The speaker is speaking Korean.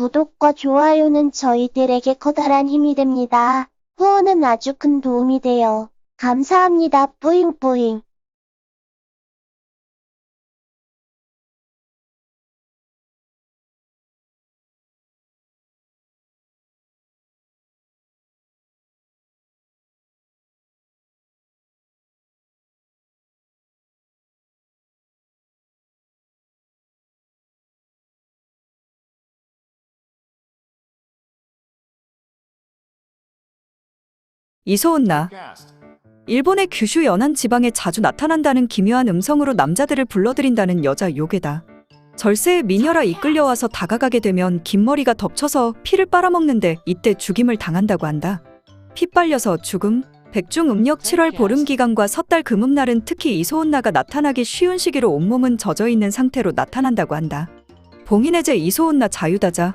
구독과 좋아요는 저희들에게 커다란 힘이 됩니다. 후원은 아주 큰 도움이 돼요. 감사합니다. 뿌잉뿌잉. 이소은 나. 일본의 규슈 연안 지방에 자주 나타난다는 기묘한 음성으로 남자들을 불러들인다는 여자 요괴다. 절세의 미녀라 이끌려와서 다가가게 되면 긴 머리가 덮쳐서 피를 빨아먹는데 이때 죽임을 당한다고 한다. 피 빨려서 죽음, 백중 음력 7월 보름 기간과 섣달 금음날은 특히 이소은나가 나타나기 쉬운 시기로 온몸은 젖어 있는 상태로 나타난다고 한다. 봉인해제 이소은나 자유다자